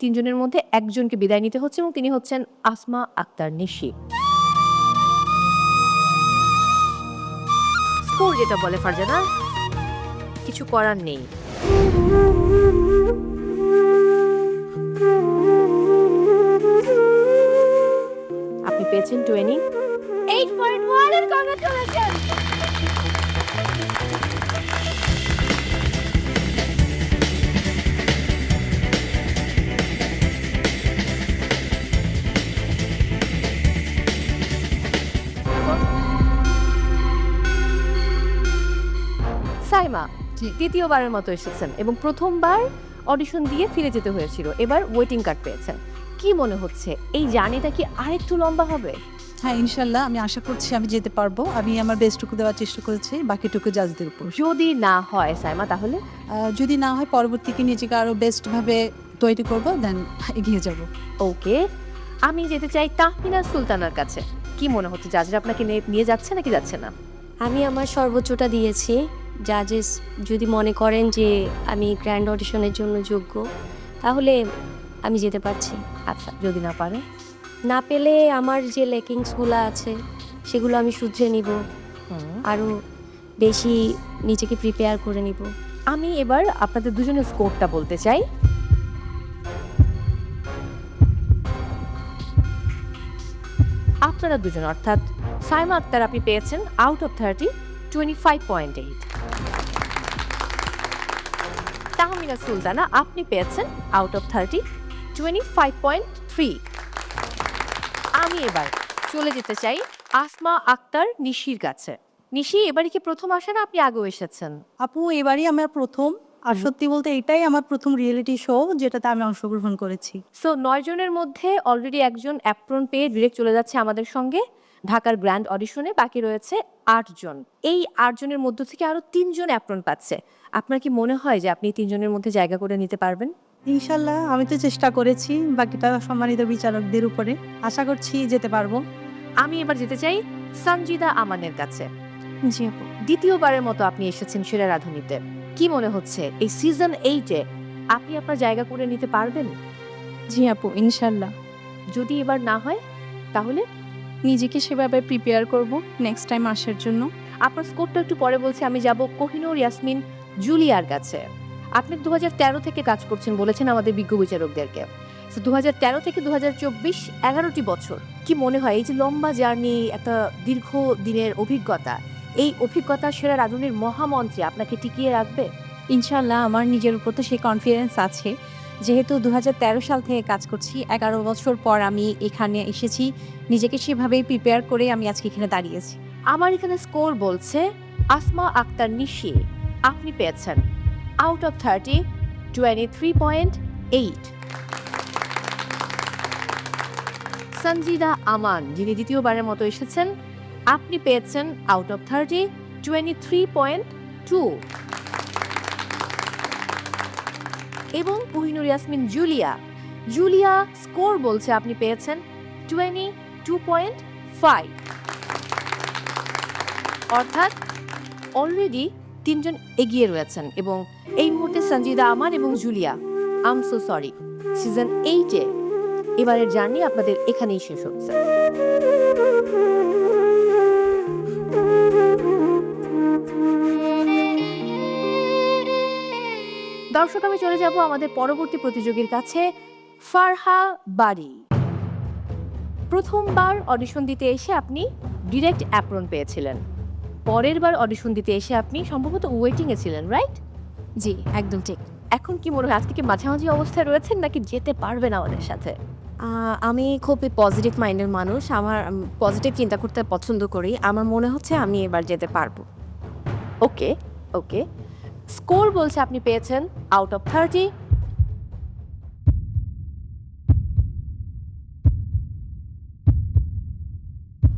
তিনজনের মধ্যে একজনকে বিদায় নিতে হচ্ছে এবং তিনি হচ্ছেন আসমা আক্তার নিশি। স্কোর যেটা বলে, ফারজানা, কিছু করার নেই। আপনি পেয়েছেন টোয়েনি এইট পয়েন্ট ওয়ানের সাইমা দ্বিতীয়বারের মতো এসেছেন এবং প্রথমবার অডিশন দিয়ে ফিরে যেতে হয়েছিল। এবার ওয়েটিং কার্ড পেয়েছেন। কি মনে হচ্ছে? এই জার্নিটা কি আরেকটু লম্বা হবে? হ্যাঁ ইনশাল্লাহ আমি আশা করছি আমি যেতে পারব। আমি আমার বেস্টটুকু দেওয়ার চেষ্টা করেছি বাকিটুকু জাজদের উপর। যদি না হয় সাইমা তাহলে? যদি না হয় পরবর্তীকে নিজেকে আরও বেস্টভাবে তৈরি করব দেন এগিয়ে যাব। ওকে। আমি যেতে চাই তাহমিনা সুলতানার কাছে। কি মনে হচ্ছে? জাজরা আপনাকে নিয়ে- নিয়ে যাচ্ছে নাকি যাচ্ছে না? আমি আমার সর্বোচ্চটা দিয়েছি। জাজেস যদি মনে করেন যে আমি গ্র্যান্ড অডিশনের জন্য যোগ্য তাহলে আমি যেতে পারছি। আচ্ছা যদি না পারে না পেলে আমার যে লেকিংসগুলো আছে সেগুলো আমি শুধরে নিব। আরও বেশি নিজেকে প্রিপেয়ার করে নিব। আমি এবার আপনাদের দুজনের স্কোরটা বলতে চাই। আপনারা দুজন অর্থাৎ সাইমা আক্তার আপনি পেয়েছেন out of thirty twenty five point eight Tahmina Sultana আপনি পেয়েছেন out of thirty twenty five point three আমি এবার চলে যেতে চাই আসমা আক্তার নিশির কাছে। নিশি এবারে কি প্রথম আসে না আপনি আগেও এসেছেন? আপু এবারই আমার প্রথম। আর সত্যি বলতে এটাই আমার প্রথম রিয়েলিটি শো যেটাতে আমি অংশগ্রহণ করেছি। সো নয় জনের মধ্যে অলরেডি একজন অ্যাপ্রন পেয়ে ডিরেক্ট চলে যাচ্ছে আমাদের সঙ্গে। ঢাকার গ্র্যান্ড অডিশনে বাকি রয়েছে আটজন এই আটজনের মধ্য থেকে আরও তিনজন অ্যাপ্রন পাচ্ছে। আপনার কি মনে হয় যে আপনি তিনজনের মধ্যে জায়গা করে নিতে পারবেন? ইনশাল্লাহ আমি তো চেষ্টা করেছি বাকিটা সম্মানিত বিচারকদের উপরে। আশা করছি যেতে পারব। আমি এবার যেতে চাই সঞ্জিদা আমানের কাছে। জি আপু। দ্বিতীয়বারের মতো আপনি এসেছেন সেরা রাধুনিতে। কি মনে হচ্ছে এই সিজন এইটে আপনি আপনার জায়গা করে নিতে পারবেন? জি আপু ইনশাল্লাহ। যদি এবার না হয় তাহলে নিজেকে সেভাবে প্রিপেয়ার করব নেক্সট টাইম আসার জন্য। আপনার স্কোরটা একটু পরে বলছি, আমি যাব কোহিনুর, ইয়াসমিন, জুলিয়ার কাছে। আপনি দু তেরো থেকে কাজ করছেন বলেছেন আমাদের বিজ্ঞ বিচারকদেরকে। দু হাজার তেরো থেকে দু হাজার চব্বিশ এগারোটি বছর, কি মনে হয় এই যে লম্বা জার্নি একটা দীর্ঘ দিনের অভিজ্ঞতা, এই অভিজ্ঞতা সেরা রাধুনির মহামঞ্চে আপনাকে টিকিয়ে রাখবে? ইনশাল্লাহ আমার নিজের উপর তো সেই কনফিডেন্স আছে। যেহেতু দুহাজার তেরো সাল থেকে কাজ করছি, এগারো বছর পর আমি এখানে এসেছি। নিজেকে সেভাবেই প্রিপেয়ার করে আমি আজকে এখানে দাঁড়িয়েছি। আমার এখানে স্কোর বলছে, আসমা আক্তার নিশি আপনি পেয়েছেন। Out of thirty twenty three point eight Sanjida Aman, যিনি দ্বিতীয়বারের মতো এসেছেন, আপনি পেয়েছেন out of thirty twenty three point two এবং Kohinoor Yasmin Julia. Julia score বলছে আপনি পেয়েছেন টোয়েন্টি টু পয়েন্ট ফাইভ অর্থাৎ অলরেডি তিনজন এগিয়ে রয়েছেন এবং এই মুহূর্তে সঞ্জিদা আমান এবং Julia. Um so sorry season এইটে এবারের জার্নি আপনাদের এখানেই শেষ হচ্ছে। দর্শক আমি চলে যাব আমাদের পরবর্তী প্রতিযোগীর কাছে ফারহা বাড়ি প্রথমবার অডিশন দিতে এসে আপনি ডিরেক্ট অ্যাপ্রন পেয়েছিলেন। পরের বার অডিশন দিতে এসে আপনি সম্ভবত ওয়েটিং এ ছিলেন রাইট জি একদম ঠিক। এখন কি মনে হয় আজকে কি মাঝামাঝি অবস্থায় রয়েছেন নাকি যেতে পারবেন আমাদের সাথে? আমি খুবই পজিটিভ মাইন্ডের মানুষ। আমার পজিটিভ চিন্তা করতে পছন্দ করি। আমার মনে হচ্ছে আমি এবার যেতে পারব। ওকে ওকে স্কোর বলছে আপনি পেয়েছেন out of thirty.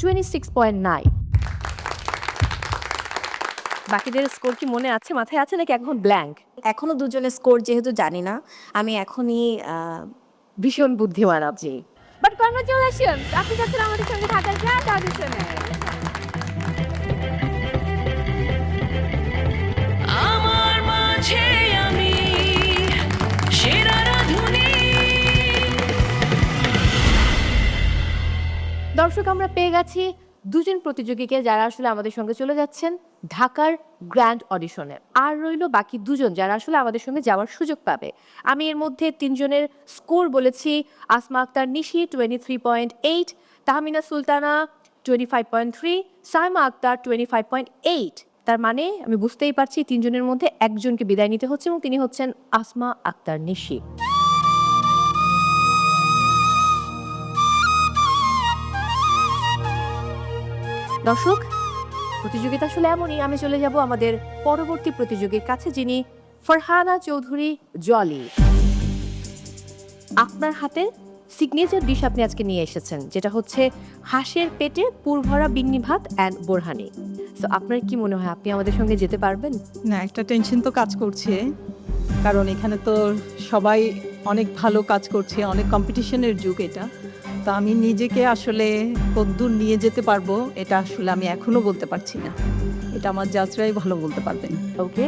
Twenty six point nine বাকিদের স্কোর কি মনে আছে মাথায় আছে নাকি এখন ব্ল্যাঙ্ক? এখনও দুজনের স্কোর যেহেতু জানি না আমি এখনই ভীষণ বুদ্ধিমান আপনি বাট কনগ্রাচুলেশন আপনি যাচ্ছেন আমাদের সঙ্গে ঢাকার গ্র্যান্ড দর্শক, আমরা পেয়ে গেছি দুজন প্রতিযোগীকে যারা আসলে আমাদের সঙ্গে চলে যাচ্ছেন ঢাকার গ্র্যান্ড অডিশনে। আর রইল বাকি দুজন যারা আসলে আমাদের সঙ্গে যাওয়ার সুযোগ পাবে। আমি এর মধ্যে তিনজনের স্কোর বলেছি, Asma Akter, Nishi twenty three point eight Tahmina Sultana twenty five point three Saima Akter twenty five point eight তার মানে আমি বুঝতেই পারছি তিনজনের মধ্যে একজনকে বিদায় নিতে হচ্ছে এবং তিনি হচ্ছেন আসমা আক্তার, নিশি। দর্শক, প্রতিযোগিতা আসলে এমনই, আমি চলে যাব আমাদের পরবর্তী প্রতিযোগীর কাছে যিনি ফরহানা চৌধুরী জলি। আপনার হাতে সিগনেচার ডিশ আপনি আজকে নিয়ে এসেছেন, যেটা হচ্ছে হাঁসের পেটে পুরভরা বিন্নি ভাত অ্যান্ড বোরহানি। তো আপনার কি মনে হয়, আপনি আমাদের সঙ্গে যেতে পারবেন? না, একটা টেনশন তো কাজ করছে, কারণ এখানে তো সবাই অনেক ভালো কাজ করছে, অনেক কম্পিটিশনের যুগ এটা। তো আমি নিজেকে আসলে কদ্দূর নিয়ে যেতে পারব, এটা আসলে আমি এখনও বলতে পারছি না। এটা আমার যাত্রাই ভালো বলতে পারবেন। ওকে,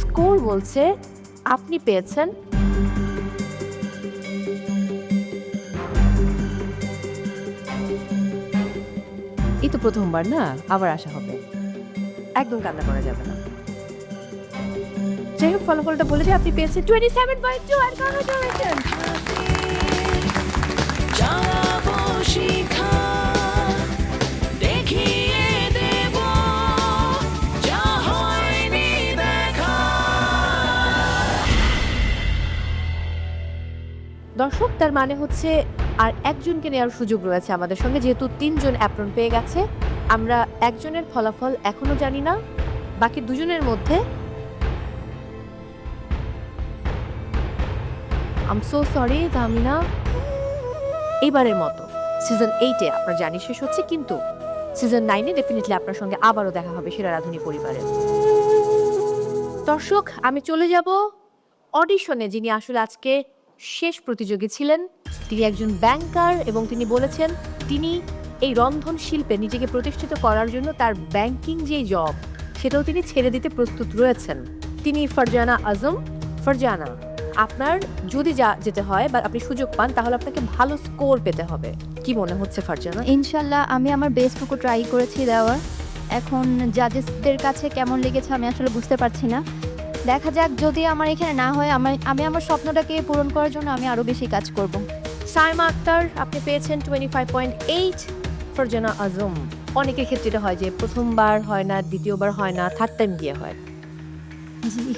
স্কোর বলছে আপনি পেয়েছেন। এই তো প্রথমবার না, আবার আসা হবে। একদম কান্না করা যাবে না। যাই হোক, ফলাফলটা বলে যে আপনি পেয়েছেন টোয়েন্টি সেভেন পয়েন্ট টু আর কংগ্রেচুলেশন তার মানে হচ্ছে আর একজনকে নেওয়ার সুযোগ রয়েছে আমাদের সঙ্গে, যেহেতু তিনজন অ্যাপ্রন পেয়ে গেছে। আমরা একজনের ফলাফল এখনও জানি না, বাকি দুজনের মধ্যে আম সো সরি তামিনা এবারের মতো সিজন এইটে আপনার জানি শেষ হচ্ছে, কিন্তু সিজন নাইনে ডেফিনেটলি আপনার সঙ্গে আবারও দেখা হবে সেরা রাধুনী পরিবারের দর্শক, আমি চলে যাব অডিশনে যিনি আসলে আজকে শেষ প্রতিযোগী ছিলেন। তিনি একজন ব্যাংকার এবং তিনি বলেছেন, তিনি এই রন্ধন শিল্পে নিজেকে প্রতিষ্ঠিত করার জন্য তার ব্যাংকিং যে জব, সেটাও তিনি ছেড়ে দিতে প্রস্তুত রয়েছেন। তিনি ফারজানা আজম, ফারজানা, আপনার যদি যা যেতে হয় বা আপনি সুযোগ পান, তাহলে আপনাকে ভালো স্কোর পেতে হবে। কি মনে হচ্ছে ফারজানা? ইনশাল্লাহ, আমি আমার বেস্টটুকু ট্রাই করেছি দেওয়ার। এখন জাজেসদের কাছে কেমন লেগেছে আমি আসলে বুঝতে পারছি না। দেখা যাক যদি আমার এখানে না হয় আমার আমি আমার স্বপ্নটাকে পূরণ করার জন্য আমি আরও বেশি কাজ করব। সাইমা আক্তার আপনি পেয়েছেন twenty five point eight Farzana Azam অনেকের ক্ষেত্রে এটা হয় যে প্রথমবার হয় না দ্বিতীয়বার হয় না থার্ড টাইম দিয়ে হয়। জি।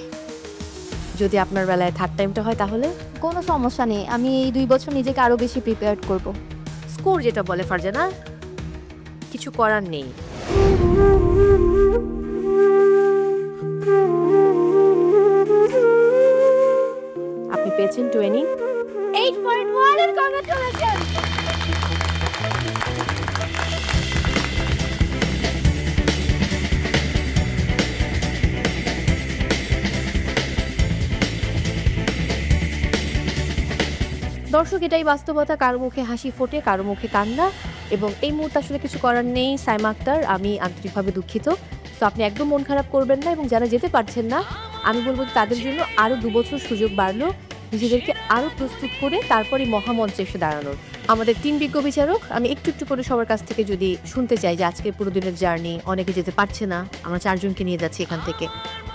যদি আপনার বেলায় থার্ড টাইমটা হয় তাহলে? কোনো সমস্যা নেই আমি এই দুই বছর নিজেকে আরও বেশি প্রিপেয়ার করব। স্কোর যেটা বলে ফারজানা কিছু করার নেই। আপনি পেয়েছেন ওয়ান কংগ্রেচুলেশন দর্শক এটাই বাস্তবতা। কারও মুখে হাসি ফোটে কারও মুখে কান্না। এবং এই মুহূর্তে আসলে কিছু করার নেই সাইমা আক্তার। আমি আন্তরিকভাবে দুঃখিত। তো আপনি একদম মন খারাপ করবেন না এবং যারা যেতে পারছেন না আমি বলব তাদের জন্য আরও দু বছর সুযোগ বাড়লো। নিজেদেরকে আরও প্রস্তুত করে তারপরে মহামঞ্চে এসে দাঁড়ানোর। আমাদের তিন বিজ্ঞ বিচারক, আমি একটু একটু করে সবার কাছ থেকে যদি শুনতে চাই যে আজকে পুরো দিনের জার্নি, অনেকে যেতে পারছে না, আমরা চারজনকে নিয়ে যাচ্ছি এখান থেকে।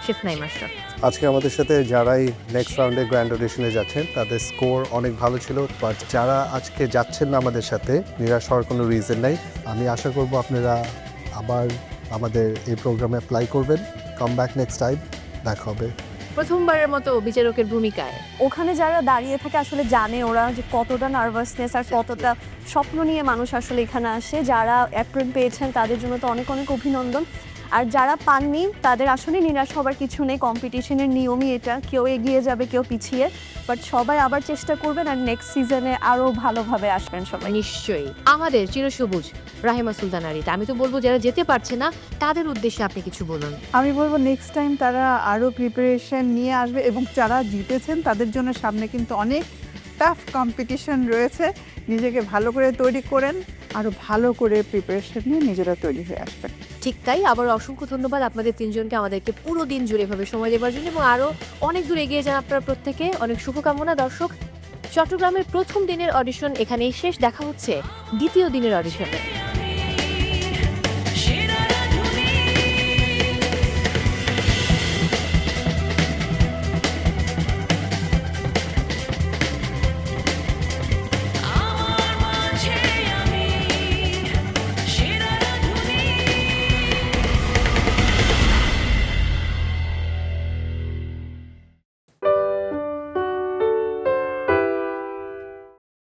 শেফ নাই মাস্টার আজকে আমাদের সাথে যারাই নেক্সট রাউন্ডে গ্র্যান্ড অডিশনে যাচ্ছেন, তাদের স্কোর অনেক ভালো ছিল বাট যারা আজকে যাচ্ছেন না আমাদের সাথে, নিরাশ হওয়ার কোনো রিজন নাই। আমি আশা করব আপনারা আবার আমাদের এই প্রোগ্রামে অ্যাপ্লাই করবেন। কাম ব্যাক নেক্সট টাইম দেখা হবে। প্রথমবারের মতো বিচারকের ভূমিকায়। ওখানে যারা দাঁড়িয়ে থাকে আসলে জানে ওরা যে কতটা নার্ভাসনেস আর কতটা স্বপ্ন নিয়ে মানুষ আসলে এখানে আসে। যারা অ্যাপ্রেন পেয়েছেন তাদের জন্য তো অনেক অনেক অভিনন্দন। আর যারা পাননি তাদের আসলে নিরাশ হবার কিছু নেই। কম্পিটিশনের নিয়মই এটা। কেউ এগিয়ে যাবে কেউ পিছিয়ে। বাট সবাই আবার চেষ্টা করবেন আর নেক্সট সিজনে আরও ভালোভাবে আসবেন সবাই। নিশ্চয়ই। আমাদের চিরসবুজ রাহিমা সুলতানারিতে আমি তো বলব যারা যেতে পারছে না তাদের উদ্দেশ্যে আপনি কিছু বলুন। আমি বলব নেক্সট টাইম তারা আরও প্রিপারেশন নিয়ে আসবে এবং যারা জিতেছেন তাদের জন্য সামনে কিন্তু অনেক টাফ কম্পিটিশন রয়েছে। নিজেকে ভালো করে তৈরি করেন আরও ভালো করে প্রিপারেশন নিয়ে নিজেরা তৈরি হয়ে আসবেন। ঠিক তাই আবার অসংখ্য ধন্যবাদ আপনাদের তিনজনকে আমাদেরকে পুরো দিন জুড়ে এভাবে সময় দেওয়ার জন্য এবং আরও অনেক দূর এগিয়ে যান আপনার প্রত্যেকে। অনেক শুভকামনা, দর্শক। চট্টগ্রামের প্রথম দিনের অডিশন এখানেই শেষ। দেখা হচ্ছে দ্বিতীয় দিনের অডিশনে